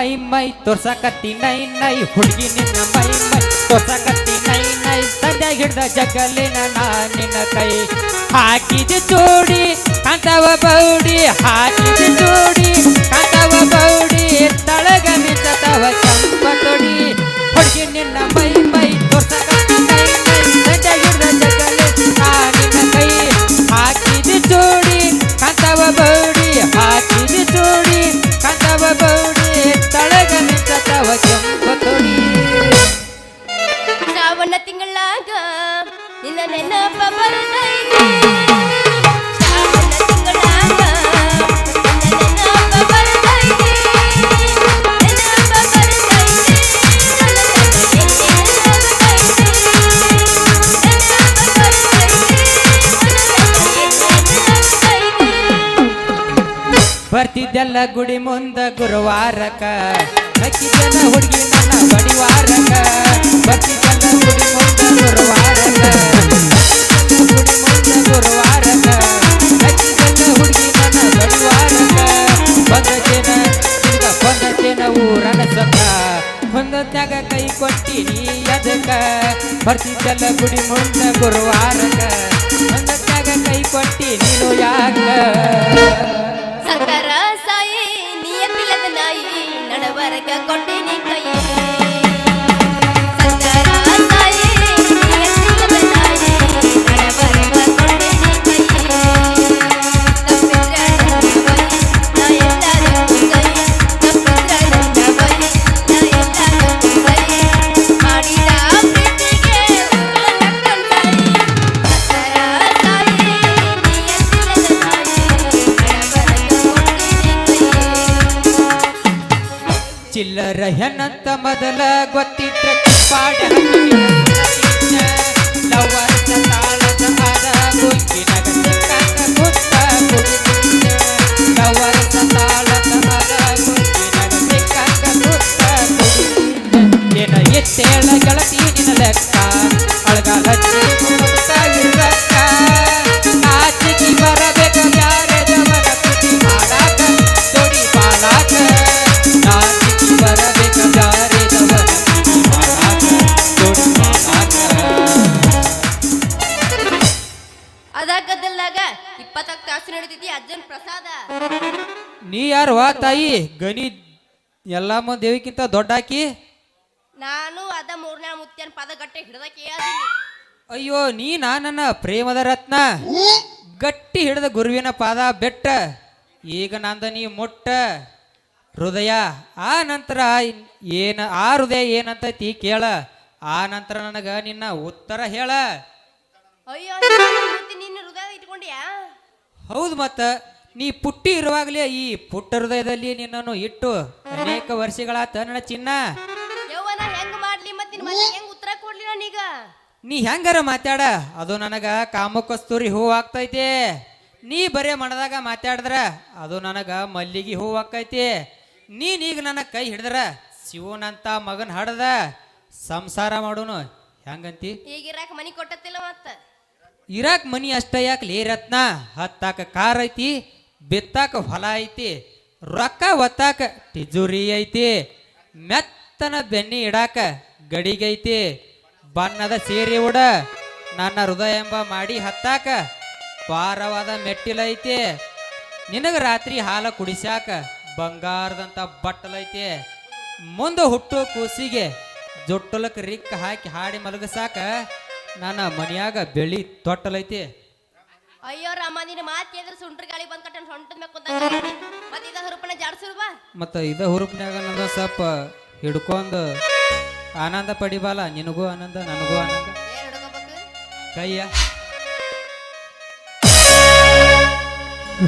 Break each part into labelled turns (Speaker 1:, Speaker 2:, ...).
Speaker 1: ಮೈ ಮೈ, ತೋರ್ಸಕತ್ತಿ ನೈ ನೈ, ಹುಡುಗಿ ನಿನ್ನ ಮೈ ಮೈ, ತೋರ್ಸಕತ್ತಿ ನೈ ನೈ ಸದ್ಯ ಹಿಡ್ದ ಜಗಲಿನ ನಾ ನಿನ್ನ ಕೈ. ಹಾಕಿದ ಚೂಡಿ ಕಾಂತವ ಬೌಡಿ, ಹಾಕಿದ ಚೂಡಿ ಕಾಂತವ ಬೌಡಿ, ತಳಗ ಬರ್ತಿದ್ದೆಲ್ಲ ಗುಡಿ ಮುಂದ ಗುರುವಾರಕ ಹಚ್ಚಿದ್ದೆಲ್ಲ ಹುಡುಗಿ ನನ್ನ ಬಡಿವಾರಕ ಬರ್ತಿದ್ದೆಲ್ಲ ಗುಡಿ ಮುಂದ ಗುರುವಾರಕ ಗುಡಿ ಮುಂದ ಗುರುವಾರಕ ಹಕ್ಕಿದ್ದೆಲ್ಲ ಹುಡುಗಿ ನನ್ನ ಬಡಿವಾರಕ ಬಂದತೇನ ನಿನಗ ಬಂದತೇನ ಊರನ ಸೊಕ್ಕ ಹೊಂದತ್ಯಾಗ ಕೈ ಕೊಟ್ಟಿನಿ ಅದಕ್ಕ. ಬರ್ತಿದ್ದೆಲ್ಲ ಗುಡಿ ಮುಂದ ಗುರುವಾರಕ ಹೊಂದತ್ಯಾಗ ಕೈ ಕೊಟ್ಟಿ ನೀನು ಯಾಕ
Speaker 2: ನಡಬರಕ ಕೊಟ್ಟಿನಿ
Speaker 1: ಮೊದಲ ತಾಯಿ ಗಣಿ ಎಲ್ಲಮ್ಮ ದೇವಿಕ್ಕಿಂತ ದೊಡ್ಡಾಕಿ
Speaker 2: ನಾನು ಅದ ಮೂರನೇ ಮುತ್ಯನ ಪದ ಗಟ್ಟಿ ಹಿಡಿದ
Speaker 1: ಅಯ್ಯೋ ನೀ ನನ್ನ ಪ್ರೇಮದ ರತ್ನ? ಗಟ್ಟಿ ಹಿಡಿದ ಗುರುವಿನ ಪಾದ ಬೆಟ್ಟ. ಈಗ ನಂದ ನೀ ಮೊಟ್ಟ ಹೃದಯ. ಆ ನಂತರ ಏನ ಆ ಹೃದಯ ಏನಂತೈತಿ ಕೇಳ. ಆ ನಂತರ ನನಗ ನಿನ್ನ ಉತ್ತರ ಹೇಳ.
Speaker 2: ಅಯ್ಯೋ ನಿನ್ನ ಹೃದಯ ಇಟ್ಕೊಂಡ್ಯಾ?
Speaker 1: ಹೌದು ಮತ್ತ. ನೀ ಪುಟ್ಟಿ ಇರುವಾಗಲೇ ಈ ಪುಟ್ಟ ಹೃದಯದಲ್ಲಿ ನಿನ್ನನ್ನು ಇಟ್ಟು ಅನೇಕ ವರ್ಷಗಳಾತ ನನ್ನ ಚಿನ್ನ.
Speaker 2: ಯವ್ವನ ಹೆಂಗ್ ಮಾಡ್ಲಿ ಮತ್ ನಿನ್ ಮನೆ ಹೆಂಗ್ ಉತ್ತರ ಕೊಡ್ಲಿ ನಾನೀಗ
Speaker 1: ನೀ ಹೆಂಗಾರ ಮಾತಾಡ? ಅದು ನನಗ ಕಾಮಕಸ್ತೂರಿ ಹೂ ಆಗ್ತೈತಿ. ನೀ ಬರೇ ಮನದಾಗ ಮಾತಾಡಿದ್ರ ಅದು ನನಗ ಮಲ್ಲಿಗೆ ಹೂ ಆಕೈತಿ ನೀನೀಗ ನನ್ನ ಕೈ ಹಿಡಿದ್ರ ಶಿವನಂತ ಮಗನ್ ಹಡ್ದ ಸಂಸಾರ ಮಾಡೋನು. ಹೆಂಗಂತಿ?
Speaker 2: ಈಗ ಇರಾಕ ಮನಿ ಕೊಟ್ಟತ್ತಿಲ್ಲ ಮತ್ತ?
Speaker 1: ಇರಾಕ್ ಮನಿ ಅಷ್ಟ ಯಾಕೆ ಲೇ ರತ್ನ? ಹತ್ತಾಕ ಕಾರ್ ಐತಿ. ಬಿತ್ತಾಕ ಹೊಲ ಐತಿ, ರೊಕ್ಕ ಒತ್ತಾಕ ತಿಜುರಿ ಐತಿ, ಮೆತ್ತನ ಬೆನ್ನಿ ಇಡಾಕ ಗಡಿಗೈತಿ ಬಣ್ಣದ ಸೀರೆ ಉಡ, ನನ್ನ ಹೃದಯ ಎಂಬ ಮಾಡಿ ಹತ್ತಾಕ ಭಾರವಾದ ಮೆಟ್ಟಿಲೈತಿ ನಿನಗ ರಾತ್ರಿ ಹಾಲ ಕುಡಿಸಾಕ ಬಂಗಾರದಂತ ಬಟ್ಟಲೈತಿ ಮುಂದೆ ಹುಟ್ಟು ಕೂಸಿಗೆ ಜೊಟ್ಟಲಕ್ಕೆ ರಿಕ್ ಹಾಕಿ ಹಾಡಿ ಮಲಗಸಾಕ ನನ್ನ ಮನೆಯಾಗ ಬೆಳಿ ತೊಟ್ಟಲೈತಿ
Speaker 2: ಅಯ್ಯೋ ರಾಮ ನೀನು ಮಾತು ಕೇಳಿದ್ರೆ ಸುಂಟ್ರ ಗಾಳಿ ಬಂದ್ ಕಟ್ಟ ಸೊಂಟದ ಮ್ಯಾಗ ಕುಂತ ಮತ್ತೆ ಇದ ಹುರುಪನ ಜಾಡ್ಸಿರು ಬಾ.
Speaker 1: ಮತ್ತೆ ಇದ ಹುರುಪನ್ಯಾಗ ನಂದು ಸ್ವಲ್ಪ ಹಿಡ್ಕೊಂಡು ಆನಂದ ಪಡಿಬಾಲ ನಿನಗೂ ಆನಂದ ನನಗೂ ಆನಂದ. ಕೈಯ.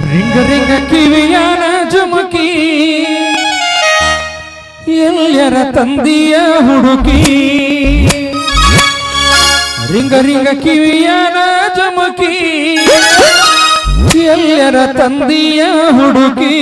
Speaker 3: ರಿಂಗ ರಿಂಗ ಕಿವಿಯಾನ ಜುಮುಕಿ ಎಲ್ಲರ ತಂದಿಯ ಹುಡುಕಿ. ರಿಂಗ ರಿಂಗ ಕಿವಿಯಾನ ಜುಮುಕಿ. ಎಲ್ಲರ ತಂದೆಯ ಹುಡುಕಿ.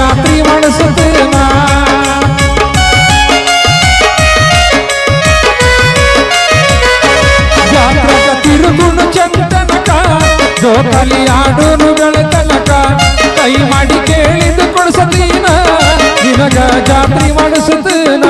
Speaker 3: ಜಾತ್ರೆ ಮಾಡಿಸತೇನ ಜಾತ್ರೆಗ ತಿರುಗುನು ಚಂದನಕ, ಜೋಕಲಿ ಆಡೋನು ತನಕ ಕೈ ಮಾಡಿ ಕೇಳಿದ ಕೊಡಿಸತೀನ ನಿನಗ ಜಾತ್ರಿ ಮಾಡಿಸತೇನ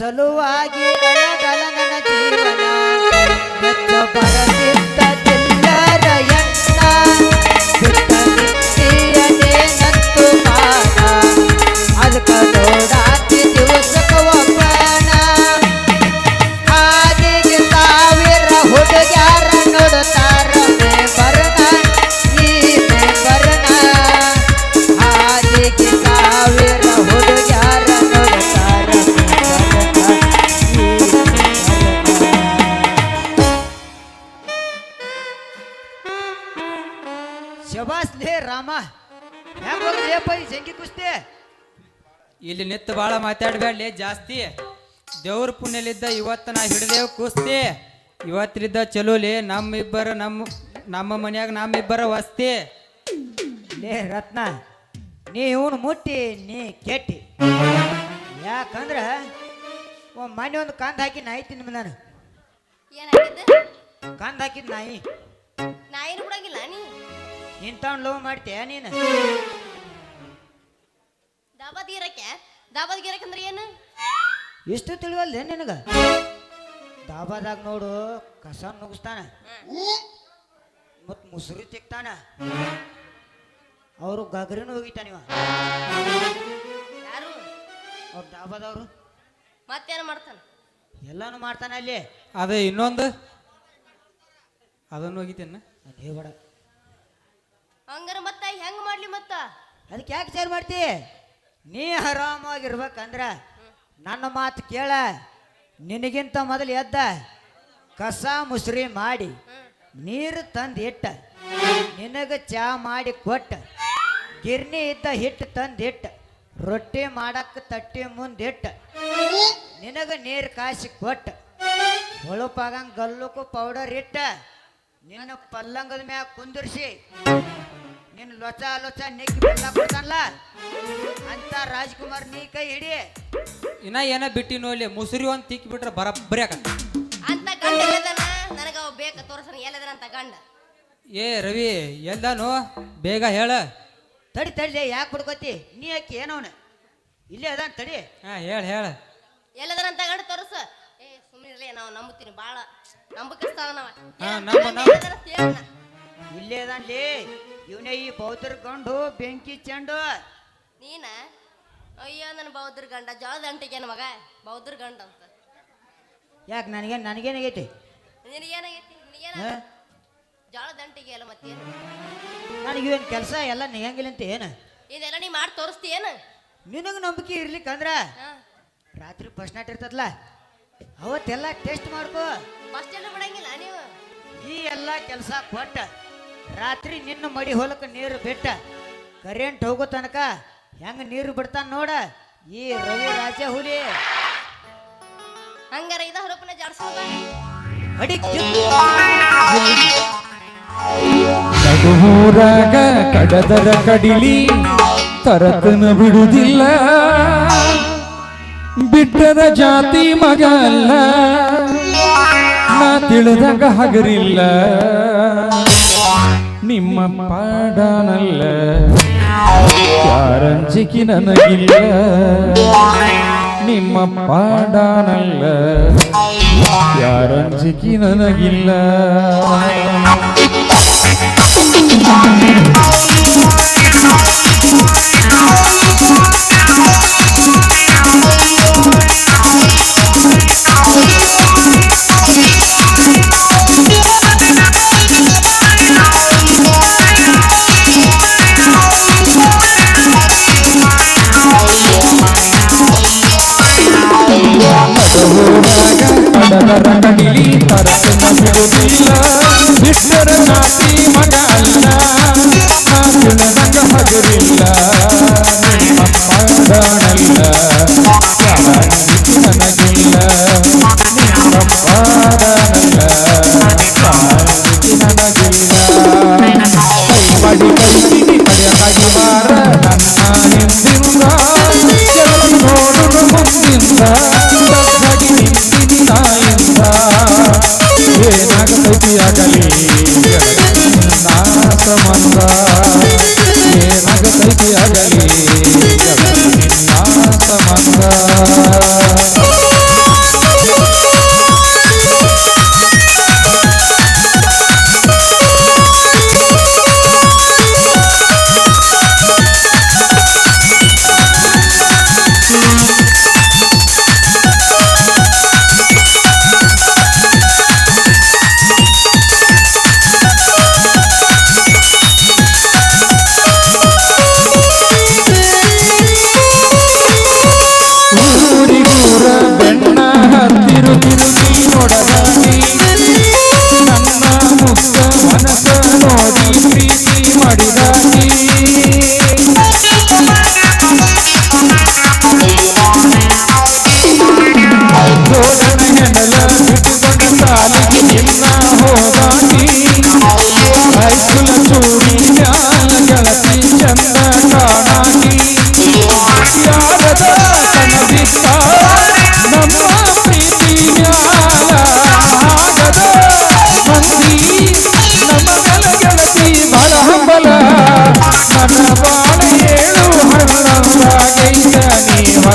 Speaker 4: ಸಲುವಾಗಿ
Speaker 1: ಇಲ್ಲಿ ನಿತ್ತು ಭಾಳ ಮಾತಾಡ್ಬೇಡಿ ಜಾಸ್ತಿ. ದೇವ್ರ ಪುಣ್ಯಲಿದ್ದ ಇವತ್ತು ನಾ ಹಿಡ್ದೇವ್ ಕುಸ್ತಿ. ಇವತ್ತಲಿದ್ದ ಚಲೋಲಿ ನಮ್ಮಿಬ್ಬರ ನಮ್ಮ ನಮ್ಮ ಮನ್ಯಾಗ ನಮ್ಮಿಬ್ಬರ ವಸ್ತಿ.
Speaker 4: ಲೇ ರತ್ನ ನೀ ಇವನು ಮುಟ್ಟಿ ನೀ ಕೆಟ್ಟಿ. ಯಾಕಂದ್ರ ಮನೆ ಒಂದು ಕಂದ್ ಹಾಕಿ ನಾಯಿ ತಿಂದ ನಾನು
Speaker 2: ಏನಾಗಿದೆ
Speaker 4: ಕಂದ್ ಹಾಕಿದ್ ನಾಯಿ.
Speaker 2: ನಾಯಿ ಬಿಡಂಗಿಲ್ಲ ನೀ?
Speaker 4: ಇಂಥವ್ನು ಲವ್ ಮಾಡ್ತೀಯ ನೀನು?
Speaker 2: ದಾಬಾದ್ ಗಿರಕ್ಕೆ ಅಂದ್ರೆ ಏನು?
Speaker 4: ಇಷ್ಟು ತಿಳಿವಲ್ದೆ ನಿನಗ? ದಾಬಾದಾಗ ನೋಡು ಕಸ ನುಗ್ಸ್ತಾನೆ. ಮತ್ ಮುಸುರಿ ತಿಕ್ತಾನ. ಅವರು ಗಗರಿನೂ ಹೋಗಿತಾನಿವ
Speaker 2: ಯಾರು?
Speaker 4: ಅವ್ರ ಡಾಬಾದವರು
Speaker 2: ಮತ್ತೇನು ಮಾಡ್ತಾನ?
Speaker 4: ಎಲ್ಲಾನು ಮಾಡ್ತಾನೆ ಅಲ್ಲಿ.
Speaker 1: ಅದೇ ಇನ್ನೊಂದು. ಅದನ್ನು ಹೋಗಿತೇನ
Speaker 4: ಅದೇ ಬೇಡ
Speaker 2: ಹಂಗಾರ ಮತ್ತ ಹೆಂಗ್ ಮಾಡ್ಲಿ ಮತ್ತ?
Speaker 4: ಅದಕ್ಕೆ ಯಾಕೆ ವಿಚಾರ ಮಾಡ್ತಿ? ನೀ ಆರಾಮಾಗಿರ್ಬೇಕಂದ್ರ ನನ್ನ ಮಾತು ಕೇಳ. ನಿನಗಿಂತ ಮೊದಲು ಎದ್ದ. ಕಸ ಮುಸ್ರಿ ಮಾಡಿ ನೀರು ತಂದು ಇಟ್ಟ ನಿನಗೆ ಚಾ ಮಾಡಿ ಕೊಟ್ಟ. ಗಿರ್ನಿ ಇದ್ದ ಹಿಟ್ಟು ತಂದು ಇಟ್ಟ ರೊಟ್ಟಿ ಮಾಡಕ್ಕೆ ತಟ್ಟಿ ಮುಂದಿಟ್ಟ. ನಿನಗೆ ನೀರು ಕಾಸಿ ಕೊಟ್ಟ. ಹೊಳಪಾಗಂಗೆ ಗಲ್ಲಕ್ಕೂ ಪೌಡರ್ ಇಟ್ಟ. ನಿನ್ನ ಪಲ್ಲಂಗದ ಮ್ಯಾಗ ಕುಂದಿರ್ಸಿ. ನಿನ್ನ ಲೊಚ ಲೊಚ ನೆಕ್ಕಿ ಬೆಲ್ಲ ಕೊಡ್ತಾನಲ್ಲ ಅಂತ ರಾಜ್ಕುಮಾರ್ ನೀ ಕೈ ಹಿಡಿ.
Speaker 1: ಇನ್ನ ಏನ ಬಿಟ್ಟಿ ನೋಲಿ ಮುಸುರಿ ಒಂದ್ ತಿಕ್ಕಿ ಬಿಟ್ರೆ ಬರಬ್ಬರಿ ಅಕ್ಕ
Speaker 2: ಅಂತ ಗಂಡ ಎಲ್ಲದನ ನನಗ ಅವ ಬೇಕ ತೋರ್ಸನ ಎಲ್ಲದನ ಅಂತ ಗಂಡ.
Speaker 1: ಏ ರವಿ ಎಲ್ದಾನು? ಬೇಗ ಹೇಳ.
Speaker 4: ತಡಿ ತಡಿ ಯಾಕೆ ಹುಡ್ಕೋತಿ? ನೀ ಯಾಕೆ ಏನವನ ಇಲ್ಲೇ ಅದಾನ ತಡಿ.
Speaker 1: ಹಾ ಹೇಳ ಹೇಳ.
Speaker 2: ಎಲ್ಲದನ ಅಂತ ಗಂಡ ತೋರಿಸ. ಏ ಸುಮ್ಮನೆ ನಾವು ನಂಬುತ್ತೀನಿ ಬಾಳ. ಸ್ಥಾನ ನಾವು.
Speaker 1: ಹಾ, ನಂಬು, ನಂಬು.
Speaker 4: ಅದಾನ್ಲಿ ಇವನೇ ಈ ಬೌದ್ಧರ ಗಂಡು ಬೆಂಕಿ ಚೆಂಡು.
Speaker 2: ನೀನ? ಅಯ್ಯೋ ನನ್ನ ಬೌದ್ಧರ ಗಂಡ. ಜೋಳದ ಅಂಟಿಗೆ ಮಗ? ಬೌದ್ಧರ ಗಂಡ ಅಂತ.
Speaker 4: ಯಾಕೆ ನನಗೇನು ನನಗೇನಾಗೈತಿ?
Speaker 2: ನಿನಗೇನಾಗೈತಿ? ನಿನಗೇನ?
Speaker 4: ಹಾ?
Speaker 2: ಜೋಳದ ಅಂಟಿಗೆ ಅಲ್ಲ
Speaker 4: ನನಗೇನು ಕೆಲಸ ಎಲ್ಲ ನಿಗಂಗಿಲ್ಲ ಅಂತ ಏನು?
Speaker 2: ಇದೆಲ್ಲ ನೀ ಮಾಡಿ ತೋರಿಸ್ತೀಯೇನು
Speaker 4: ನಿನಗೆ ನಂಬಿಕೆ ಇರ್ಲಿಕ್ಕಂದ್ರ?
Speaker 2: ಹಾ.
Speaker 4: ರಾತ್ರಿ ಬಸ್ ನಾಟ್ ಇರ್ತದಲ್ಲ ಅವತ್ತೆಲ್ಲ ಟೆಸ್ಟ್ ಮಾಡ್ಕೋ.
Speaker 2: ಫಸ್ಟ್ ಎಲ್ಲ ಬಿಡಂಗಿಲ್ಲ ನೀವು?
Speaker 4: ಈ ಎಲ್ಲ ಕೆಲಸ ಕೊಟ್ಟ ರಾತ್ರಿ ನಿನ್ನ ಮಡಿ ಹೊಲಕ್ಕೆ ನೀರು ಬಿಟ್ಟ ಕರೆಂಟ್ ಹೋಗೋ ತನಕ ಹೆಂಗ ನೀರು ಬಿಡ್ತಾನ ನೋಡ ಈ ರವಿ ರಾಜ ಹುಲಿ.
Speaker 2: ಹಂಗಾರ ಇದ ಹರಪನ ಜಾಡ್ಸೋದ?
Speaker 3: ಕಡದರ ಕಡಿಲಿ ತರತನ ಬಿಡುವುದಿಲ್ಲ ಬಿಟ್ಟದ ಜಾತಿ ಮಗ ಅಲ್ಲ ನಾ ತಿಳಿದಾಗ ಹಗರಿಲ್ಲ. ನಿಮ್ಮ ಪಾಡನಲ್ಲ. ಯಾರಂಜಿಕೆ ನನಗಿಲ್ಲ. ನಿಮ್ಮ ಪಾಡನಲ್ಲ. ಯಾರಂಜಿಕಿ ನನಗಿಲ್ಲ. ಕಡದರ ಕಡಿಲಿ ತರತನ ಬಿಡುವುದಿಲ್ಲ ಬಿಟ್ಟರ ಜಾತಿ ವಿಶ್ವರ ಅಲ್ಲ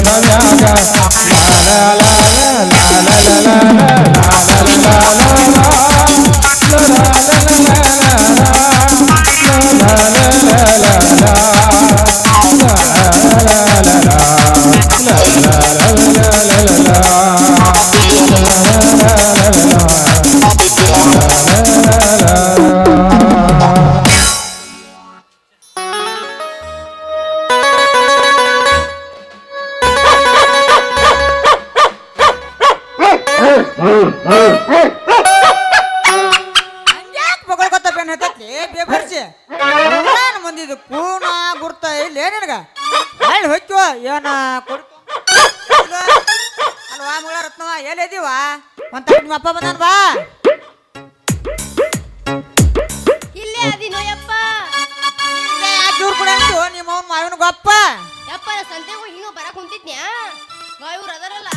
Speaker 5: बघा ನಿನಗ? ಹೇಳಿ ಹೊಕ್ಕೋ ಏನ ಕೊಡ್ಕೊ? ಅಲ್ವಾ ಮುಗಳ ರತ್ನವ ಎಲ್ಲಿದೀವ ಒಂದ್ ನಿಮ್ಮ ಅಪ್ಪ ಬಂದಾನ ಬಾ.
Speaker 2: ಇಲ್ಲೇ ಅದಿನೋ ಯಪ್ಪ
Speaker 5: ಜೂರ್ ಕೂಡ ಅಂತು ನಿಮ್ಮ ಅವ್ನ ಮಾವಿನ ಗೊಪ್ಪ.
Speaker 2: ಯಪ್ಪ ಸಂತೆಗೂ ಹಿಂಗ ಬರಕ್ ಕುಂತಿದ್ನ್ಯಾ ಇವ್ರು ಅದರಲ್ಲ.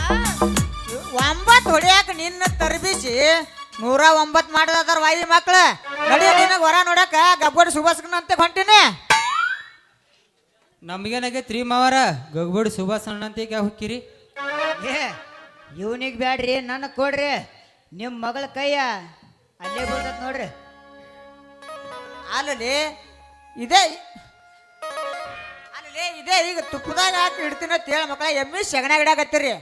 Speaker 5: ಒಂಬತ್ತು ಹೊಡಿಯಾಕ ನಿನ್ನ ತರಬಿಸಿ ನೂರ ಒಂಬತ್ತು ಮಾಡದಾರ ವಾಯಿ ಮಕ್ಳ. ನಡಿ ನಿನಗೆ ಹೊರ ನೋಡಕ ಗಬ್ಬಡಿ ಸುಭಾಸ್ಕನಂತೆ ಹೊಂಟಿನಿ.
Speaker 1: ನಮ್ಗೇನಾಗೈತ್ರಿ ಮಾವರ ಗಗ್ಬಡಿ ಸುಭಾಷ್ ಅಣ್ಣ ಅಂತ ಈಗ ಹುಕ್ಕಿರಿ.
Speaker 4: ಏ ಇವನಿಗೆ ಬ್ಯಾಡ್ರಿ ನನಗೆ ಕೊಡ್ರಿ. ನಿಮ್ಮ ಮಗಳ ಕೈಯ ಅಲ್ಲೇ ಬೀಳ್ತೈತ್ ನೋಡ್ರಿ.
Speaker 5: ಅಲ್ಲಲ್ಲಿ ಇದೇ ಅಲ್ಲಲ್ಲಿ ಇದೇ ಈಗ ತುಪ್ಪದಾಗ ಹಾಕಿ ಇಡ್ತೀನಿ ಅಂತ ಹೇಳಿ ಮಕ್ಕಳ ಎಮ್ಮಿ ಸೆಗಣ್ಯಾಗ ಇಡಾಕತ್ತೀರಿ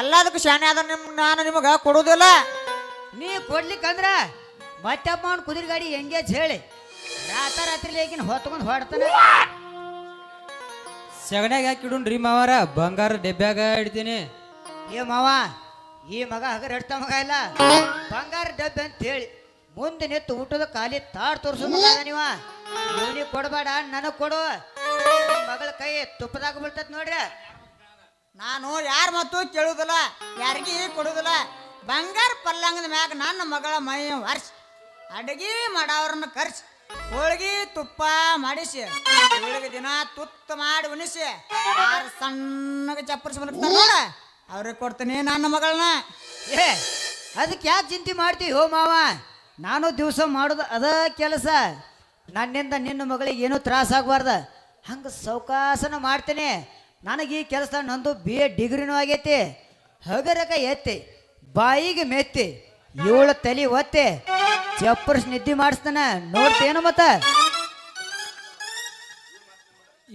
Speaker 5: ಎಲ್ಲದಕ್ಕೂ ಶಾಣೆ ಆದ ನಿಮ್ ನಾನು ನಿಮಗೆ ಕೊಡುವುದಿಲ್ಲ
Speaker 4: ನೀ ಕೊಡ್ಲಿಕ್ಕಂದ್ರ ಮತ್ತೆ ಅವ್ನ ಕುದುರೆ ಗಾಡಿ ಎಂಗೇಜ್ ಹೇಳಿ. ರಾತ್ರಿ ರಾತ್ರಿ ಲೇಕಿನ ಹೊತ್ಕೊಂಡು ಹೊಡ್ತಾನೆ.
Speaker 1: ಸಗಣ್ಯಾಗ ಹಾಕಿಡುನ್ರಿ ಮಾವಾರ. ಬಂಗಾರ ಡೆಬ್ಯಾಗ ಇಡ್ತೀನಿ.
Speaker 4: ಏ ಮಾವ, ಈ ಮಗ ಹಗರ್ ಹಿಡ್ತ ಮಗ ಇಲ್ಲ? ಬಂಗಾರ ಡಬ್ಬೆ ಅಂತ ಹೇಳಿ ಮುಂದೆ ನಿಂತು ಊಟದ ಖಾಲಿ ತಾಡ್ ತೋರ್ಸು ನೀವ. ಇವನಿಗೆ ಕೊಡಬೇಡ, ನನಗೆ ಕೊಡು. ಮಗಳ ಕೈ ತುಪ್ಪದಾಗ ಬಿಡ್ತದ ನೋಡ್ರಿ.
Speaker 5: ನಾನು ಯಾರ ಮತ್ತು ಕೇಳುವುದಿಲ್ಲ ಯಾರಿಗೆ ಕೊಡುವುದಿಲ್ಲ ಬಂಗಾರ ಪಲ್ಲಂಗದ ಮ್ಯಾಗ ನನ್ನ ಮಗಳ ಮೈ ವರ್ಷ ಅಡಗಿ ಮಾಡವ್ರನ್ನ ಕರ್ಸಿ. ಹೋಳಿಗೆ ತುಪ್ಪ ಮಾಡಿಸಿ, ಹೋಳಿಗೆ ದಿನ ತುತ್ತ ಮಾಡಿ ಉಣಿಸಿ ಸಣ್ಣಗೆ ಚಪ್ಪರಿಸಿ ಬರುತ್ತಾರೆ ನೋಡ. ಅವ್ರಿಗೆ ಕೊಡ್ತೀನಿ ನನ್ನ ಮಗಳನ್ನ.
Speaker 4: ಏ, ಅದಕ್ಕೆ ಯಾಕೆ ಚಿಂತೆ ಮಾಡ್ತೀವಿ ಹೋ ಮಾವ? ನಾನು ದಿವಸ ಮಾಡೋದು ಅದ ಕೆಲಸ. ನನ್ನಿಂದ ನಿನ್ನ ಮಗಳಿಗೆ ಏನೂ ತ್ರಾಸ ಆಗಬಾರ್ದ. ಹಂಗೆ ಸೌಕಾಸನ ಮಾಡ್ತೀನಿ. ನನಗೆ ಈ ಕೆಲಸ ನಂದು ಬಿ ಎ ಡಿಗ್ರಿನೂ ಆಗೈತಿ. ಹಗರಕ ಎತ್ತಿ, ಬಾಯಿಗೆ ಮೆತ್ತಿ, ಏಳು ತಲೆ ಒತ್ತೆ ಚಪ್ಪರ್ಸ್ ನಿದ್ದೆ ಮಾಡಿಸ್ತಾನೆ. ನೋಡ್ತೇನು ಮತ್ತ?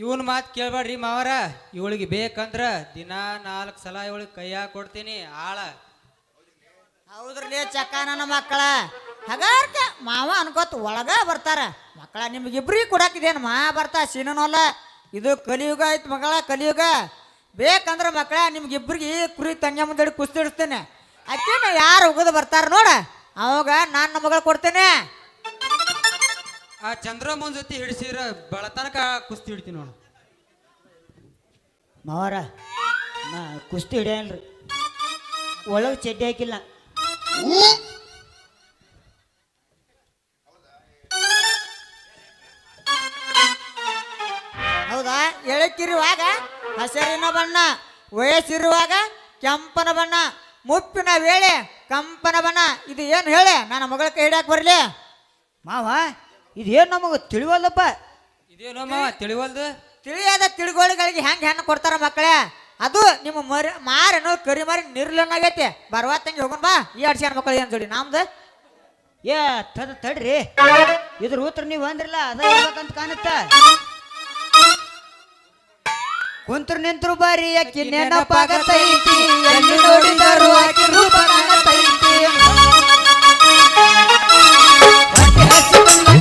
Speaker 1: ಇವನ್ ಮಾತು ಕೇಳ್ಬೇಡ್ರಿ ಮಾವರ. ಇವಳಿಗೆ ಬೇಕಂದ್ರ ದಿನಾ ನಾಲ್ಕು ಸಲ ಇವಳಿಗೆ ಕೈಯಾಗ ಕೊಡ್ತೀನಿ. ಆಳ.
Speaker 5: ಹೌದ್ರಿ ಚಕ್ಕ ನನ್ನ ಮಕ್ಕಳ. ಹಗಾರ್ಕ ಮಾವ ಅನ್ಕೋತ ಒಳಗ ಬರ್ತಾರ. ಮಕ್ಕಳ ನಿಮ್ಗಿಬ್ರಿಗೆ ಕೊಡಾಕಿದೇನು ಮಾ ಬರ್ತಾ ಸೀನೋಲ್ಲ ಇದು ಕಲಿಯುಗ ಐತ್ ಮಗಳ ಕಲಿಯುಗ. ಬೇಕಂದ್ರ ಮಕ್ಕಳ ನಿಮ್ಗಿಬ್ರಿಗೆ ಕುರಿ ತಂಗ ಮುಂದೆ ಕುಸ್ತಿ ಇಡಿಸ್ತೇನೆ ಅಕ್ಕಿನ ಯಾರು ಉಗದು ಬರ್ತಾರ ನೋಡ. ಅವಾಗ ನನ್ನ ಮಗಳು ಕೊಡ್ತೇನೆ.
Speaker 1: ಆ ಚಂದ್ರಮ್ಮನ ಜೊತೆ ಹಿಡಿಸಿರ ಬೆಳತನಕ ಕುಸ್ತಿ ಹಿಡ್ತೀನಿ ನೋಡು.
Speaker 4: ಮಾವರ ನಾ ಕುಸ್ತಿ ಹಿಡಿಯಲ್ರಿ ಒಳಗೆ ಚಡ್ಡಿ ಹಾಕಿಲ್ಲ.
Speaker 5: ಹೌದಾ? ಎಳಕಿರುವಾಗ ಹಸಿರಿನ ಬಣ್ಣ ವಯಸ್ಸಿರುವಾಗ ಕೆಂಪನ ಬಣ್ಣ ಮುಪ್ಪಿನ ವೇಳೆ ಕಂಪನ ಬಣ್ಣ ಇದು ಏನು ಹೇಳಿ? ನನ್ನ ಮಗಳ ಕೈ ಬರಲಿ?
Speaker 4: ಮಾವ ಇದೇನು ನಮಗೆ ತಿಳಿವಲ್ಲಪ್ಪ?
Speaker 1: ಇದೇನೋ ಮಾವ ತಿಳಿವಲ್ದು?
Speaker 5: ತಿಳಿಯದ ತಿಳಿಗೋಳಿಗಳಿಗೆ ಹೆಂಗೆ ಹೆಣ್ಣು ಕೊಡ್ತಾರ ಮಕ್ಕಳೇ? ಅದು ನಿಮ್ಮ ಮರಿ ಮಾರೇನು ಕರಿ ಮಾರಿ ನಿರ್ಲನಾಗೈತಿ ಬರುವ ತಂಗಿ ಹೋಗೋಣ ಬಾ. ಈ ಅಡ್ಸಿ ಮಕ್ಕಳು ಏನು ಜೋಡಿ? ನಮ್ದು?
Speaker 4: ಏ ತದ ತಡ್ರಿ. ಇದ್ರ ಉತ್ತರ ನೀವು ಅಂದ್ರಲ್ಲ ಅದ ಅಂತ ಕಾಣುತ್ತ. ಕುಂತ್ರು ನಿಂತ್ರು ಬಾರಿ ಅಕ್ಕಿ ನೆನಪಾಗತೈತಿ. ಎಲ್ಲಿ ನೋಡಿದರು ಆಕಿ ರೂಪ ಕಾಣತೈತಿ. ಹೊಟ್ಟೆ ಹಸಿವನ್ನ